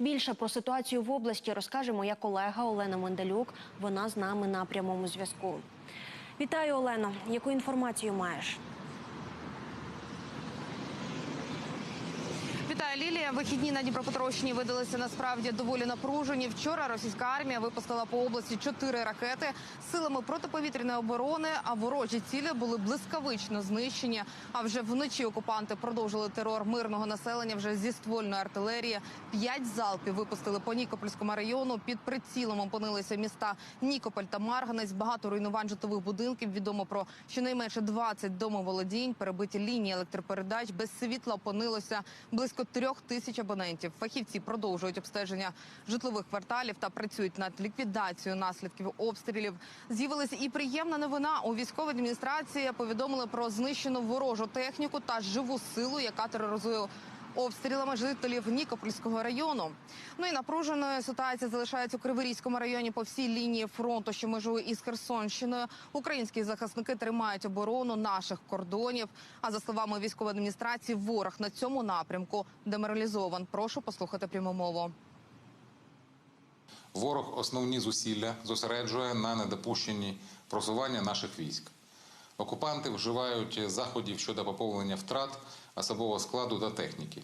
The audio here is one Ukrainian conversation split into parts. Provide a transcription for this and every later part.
Більше про ситуацію в області розкаже моя колега Олена Менделюк. Вона з нами на прямому зв'язку. Вітаю, Олено. Яку інформацію маєш? Вітаю, Вихідні на Дніпропетровщині видалися насправді доволі напружені. Вчора російська армія випустила по області чотири ракети силами протиповітряної оборони. А ворожі цілі були блискавично знищені. А вже вночі окупанти продовжили терор мирного населення вже зі ствольної артилерії. П'ять залпів випустили по Нікопольському району. Під прицілом опинилися міста Нікополь та Марганець. Багато руйнувань житлових будинків. Відомо про щонайменше 20 домоволодінь, перебиті лінії електропередач. Без світла опинилося близько трьох тисяч абонентів. Фахівці продовжують обстеження житлових кварталів та працюють над ліквідацією наслідків обстрілів. З'явилася і приємна новина. У військовій адміністрації повідомили про знищену ворожу техніку та живу силу, яка тероризує обстрілами жителів Нікопольського району. Ну і напруженою ситуація залишається у Криворізькому районі по всій лінії фронту, що межує із Херсонщиною. Українські захисники тримають оборону наших кордонів. А за словами військової адміністрації, ворог на цьому напрямку деморалізован. Прошу послухати пряму мову. Ворог основні зусилля зосереджує на недопущенні просування наших військ. Окупанти вживають заходів щодо поповнення втрат особового складу та техніки.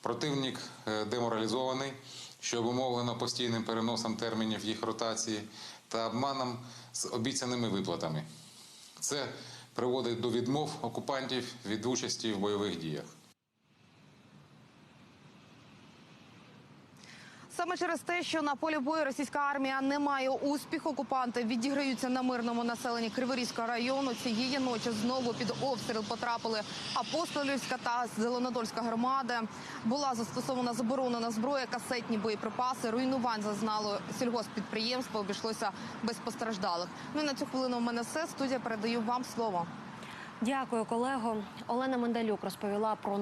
Противник е, деморалізований, що обумовлено постійним переносом термінів їх ротації та обманом з обіцяними виплатами. Це приводить до відмов окупантів від участі в бойових діях. Саме через те, що на полі бою російська армія не має успіху, окупанти відіграються на мирному населенні Криворізького району. Цієї ночі знову під обстріл потрапили Апостолівська та Зеленодольська громади. Була застосована заборонена зброя, касетні боєприпаси. Руйнувань зазнало сільгосппідприємство. Обійшлося без постраждалих. Ну і на цю хвилину в мене все. Студія передаю вам слово. Дякую, колего. Олена Менделюк розповіла про